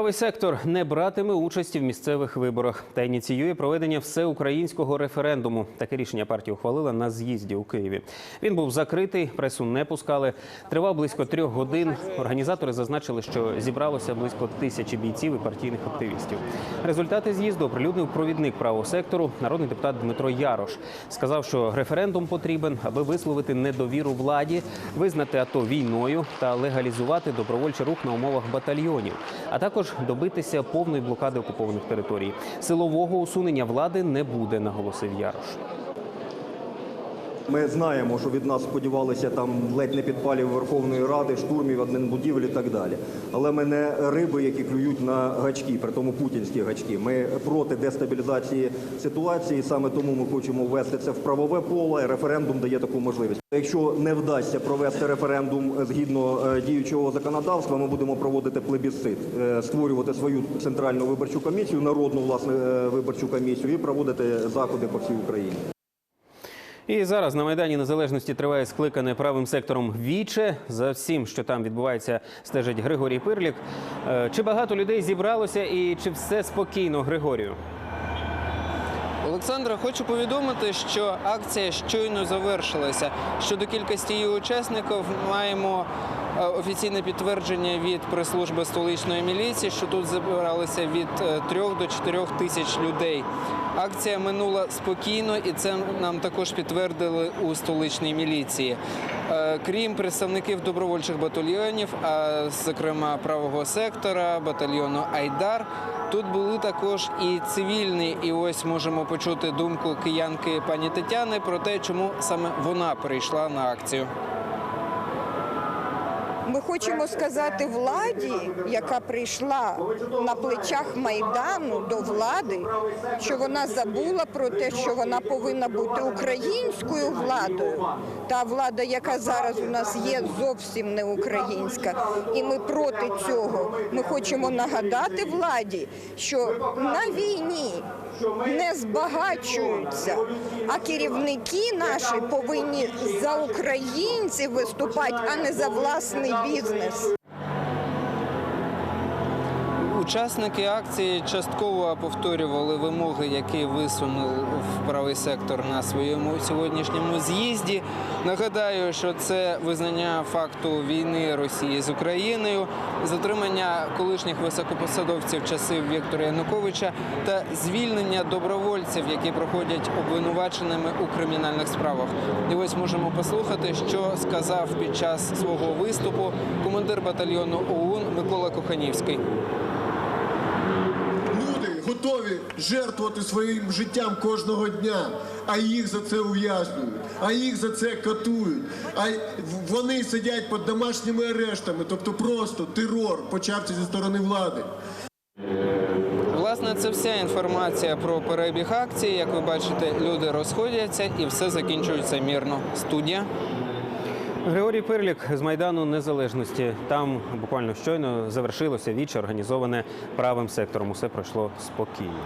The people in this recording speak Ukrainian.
Правий сектор не братиме участі в місцевих виборах та ініціює проведення всеукраїнського референдуму. Таке рішення партія ухвалила на з'їзді у Києві. Він був закритий, пресу не пускали. Тривав близько трьох годин. Організатори зазначили, що зібралося близько тисячі бійців і партійних активістів. Результати з'їзду оприлюднив провідник правого сектору, народний депутат Дмитро Ярош. Сказав, що референдум потрібен, аби висловити недовіру владі, визнати АТО війною та легалізувати добровольчий рух на умовах батальйонів, а також добитися повної блокади окупованих територій. Силового усунення влади не буде, наголосив Ярош. Ми знаємо, що від нас сподівалися там ледь не підпалів Верховної Ради, штурмів адмінбудівель і так далі. Але ми не риби, які клюють на гачки, при тому путінські гачки. Ми проти дестабілізації ситуації. Саме тому ми хочемо ввести це в правове поле. Референдум дає таку можливість. Якщо не вдасться провести референдум згідно е, діючого законодавства, ми будемо проводити плебісцит, е, створювати свою центральну виборчу комісію, народну власне е, виборчу комісію і проводити заходи по всій Україні. І зараз на майдані незалежності триває скликане правим сектором віче. За всім, що там відбувається, стежить Григорій Пирлік. Е, Чи багато людей зібралося, і чи все спокійно, Григорію? Олександра, хочу повідомити, що акція щойно завершилася. Щодо кількості її учасників маємо офіційне підтвердження від прес-служби столичної міліції, що тут збиралися від 3 до 4 тисяч людей. Акція минула спокійно, і це нам також підтвердили у столичній міліції. Е, Крім представників добровольчих батальйонів, а зокрема правого сектора, батальйону Айдар, тут були також і цивільні. І ось можемо почути думку киянки пані Тетяни про те, чому саме вона прийшла на акцію. Ми хочемо сказати владі, яка прийшла на плечах майдану до влади, що вона забула про те, що вона повинна бути українською владою. Та влада, яка зараз у нас є, зовсім не українська. І ми проти цього. Ми хочемо нагадати владі, що на війні не збагачуються, а керівники наші повинні за українців виступати, а не за власний бізнес. Учасники акції частково повторювали вимоги, які висунув в правий сектор на своєму сьогоднішньому з'їзді. Нагадаю, що це визнання факту війни Росії з Україною, затримання колишніх високопосадовців часів Віктора Януковича та звільнення добровольців, які проходять обвинуваченими у кримінальних справах. І ось можемо послухати, що сказав під час свого виступу командир батальйону ОУН Микола Коханівський. Готові жертвувати своїм життям кожного дня, а їх за це ув'язнюють, а їх за це катують. А вони сидять під домашніми арештами, тобто просто терор почався зі сторони влади. Власне, це вся інформація про перебіг акції. Як ви бачите, люди розходяться і все закінчується мирно. Студія. Григорій Пирлік з Майдану Незалежності. Там буквально щойно завершилося віче, організоване правим сектором. Усе пройшло спокійно.